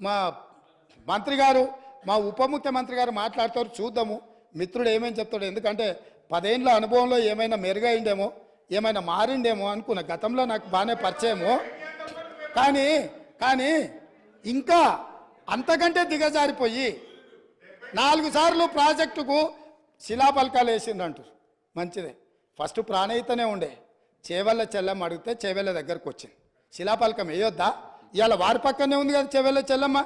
మా మంత్రి గారు మా ఉప ముఖ్యమంత్రి గారు మాట్లాడతారు చూద్దాము. మిత్రుడు ఏమేమి చెప్తాడు ఎందుకంటే పదేళ్ళ అనుభవంలో ఏమైనా మెరుగైండేమో ఏమైనా మారిండేమో అనుకున్న గతంలో నాకు బాగానే పరిచయము. కానీ కానీ ఇంకా అంతకంటే దిగజారిపోయి నాలుగు సార్లు ప్రాజెక్టుకు శిలాపలకాలు వేసిండ్రంటారు మంచిదే. ఫస్ట్ ప్రాణయితనే ఉండే. చేవెళ్ళ చెల్లమ్మ అడిగితే చేవెళ్ళ దగ్గరకు వచ్చింది. శిలాపలకం వేయొద్దా? ఇవాళ వారి పక్కనే ఉంది కదా చెవెళ్ళ చెల్లమ్మ.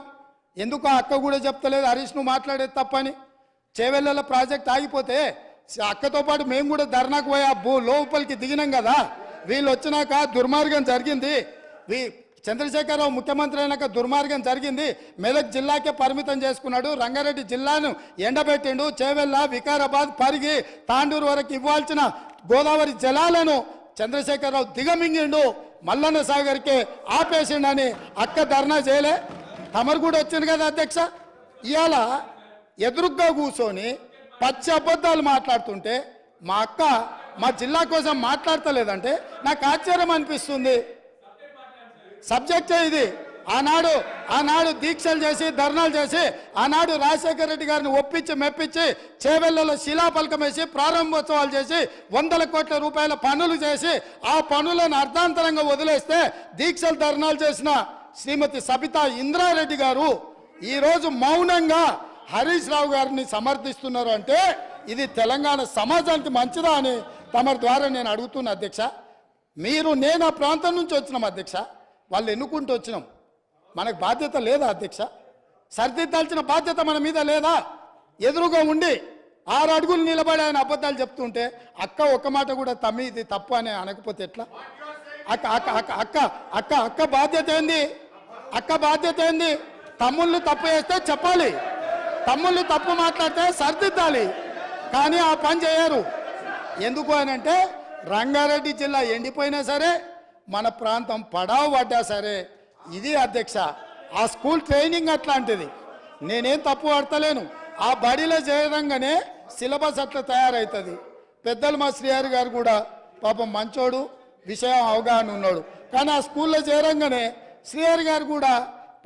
ఎందుకు ఆ అక్క కూడా చెప్తలేదు? హరీష్ నువ్వు మాట్లాడేది తప్పని. చెవెళ్ళల ప్రాజెక్ట్ ఆగిపోతే అక్కతో పాటు మేము కూడా ధర్నాకు పోయి ఆ భూ లోపలికి దిగినాం కదా. వీళ్ళు వచ్చినాక దుర్మార్గం జరిగింది. వీ చంద్రశేఖరరావు ముఖ్యమంత్రి అయినాక దుర్మార్గం జరిగింది. మెదక్ జిల్లాకే పరిమితం చేసుకున్నాడు. రంగారెడ్డి జిల్లాను ఎండబెట్టిండు. చేవెళ్ళ వికారాబాద్ పరిగి తాండూరు వరకు ఇవ్వాల్సిన గోదావరి జలాలను చంద్రశేఖరరావు దిగమింగిండు. మల్లన్న సాగర్కే ఆపేసిండని అక్క ధర్నా చేయలే. తమరు కూడా వచ్చింది కదా అధ్యక్ష. ఇవాళ ఎదురుగ్గా కూర్చొని పచ్చి అబద్ధాలు మాట్లాడుతుంటే మా అక్క మా జిల్లా కోసం మాట్లాడతలేదంటే నాకు ఆశ్చర్యం అనిపిస్తుంది. సబ్జెక్టే ఇది? ఆనాడు ఆనాడు దీక్షలు చేసి ధర్నాలు చేసి ఆనాడు రాజశేఖర రెడ్డి గారిని ఒప్పించి మెప్పించి చేవెళ్ళలో శిలాఫలకం వేసి ప్రారంభోత్సవాలు చేసి వందల కోట్ల రూపాయల పనులు చేసి ఆ పనులను అర్ధాంతరంగా వదిలేస్తే దీక్షలు ధర్నాలు చేసిన శ్రీమతి సబితా ఇంద్రారెడ్డి గారు ఈరోజు మౌనంగా హరీష్ రావు గారిని సమర్థిస్తున్నారు అంటే ఇది తెలంగాణ సమాజానికి మంచిదా అని తమ ద్వారా నేను అడుగుతున్నా అధ్యక్ష. మీరు నేను ఆ ప్రాంతం నుంచి వచ్చినాం అధ్యక్ష. వాళ్ళు ఎన్నుకుంటూ వచ్చినాం. మనకు బాధ్యత లేదా అధ్యక్ష? సరిదిద్దాల్సిన బాధ్యత మన మీద లేదా? ఎదురుగా ఉండి ఆరు అడుగులు నిలబడి ఆయన అబద్ధాలు చెప్తుంటే అక్క ఒక్క మాట కూడా తమ్మి ఇది తప్పు అని అనకపోతే ఎట్లా? అక్క అక్క అక్క అక్క అక్క అక్క బాధ్యత ఏంది? అక్క బాధ్యత ఏంది? తమ్ముళ్ళు తప్పు చేస్తే చెప్పాలి. తమ్ముళ్ళు తప్పు మాట్లాడితే సరిదిద్దాలి. కానీ ఆ పని చేయరు. ఎందుకు అని అంటే రంగారెడ్డి జిల్లా ఎండిపోయినా సరే మన ప్రాంతం పడావు పడ్డా సరే ఇది అధ్యక్ష. ఆ స్కూల్ ట్రైనింగ్ అట్లాంటిది. నేనేం తప్పు పడతలేను. ఆ బడిలో చేరంగానే సిలబస్ అట్లా తయారవుతుంది పెద్దలు మా శ్రీహరి గారు కూడా పాపం మంచోడు విషయం అవగాహన ఉన్నాడు. కానీ ఆ స్కూల్లో చేరంగానే శ్రీహరి గారు కూడా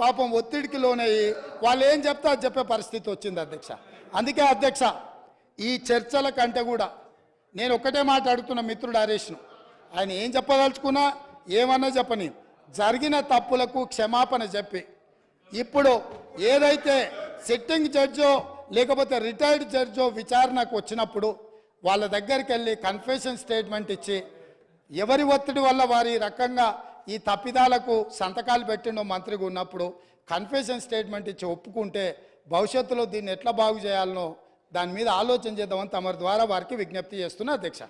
పాపం ఒత్తిడికి లోనయ్యి వాళ్ళు ఏం చెప్తే అది చెప్పే పరిస్థితి వచ్చింది అధ్యక్ష. అందుకే అధ్యక్ష ఈ చర్చల కంటే కూడా నేను ఒక్కటే మాట అడుగుతున్న మిత్రుడు హరీష్ను. ఆయన ఏం చెప్పదలుచుకున్నా ఏమన్నా చెప్పని జరిగిన తప్పులకు క్షమాపణ చెప్పి ఇప్పుడు ఏదైతే సిట్టింగ్ జడ్జో లేకపోతే రిటైర్డ్ జడ్జో విచారణకు వచ్చినప్పుడు వాళ్ళ దగ్గరికి వెళ్ళి కన్ఫెషన్ స్టేట్మెంట్ ఇచ్చి ఎవరి ఒత్తిడి వల్ల వారి రకంగా ఈ తప్పిదాలకు సంతకాలు పెట్టిండో మంత్రిగా ఉన్నప్పుడు కన్ఫెషన్ స్టేట్మెంట్ ఇచ్చి ఒప్పుకుంటే భవిష్యత్తులో దీన్ని ఎట్లా బాగు చేయాలనో దాని మీద ఆలోచన చేద్దామని తమరి ద్వారా వారికి విజ్ఞప్తి చేస్తున్నా అధ్యక్ష.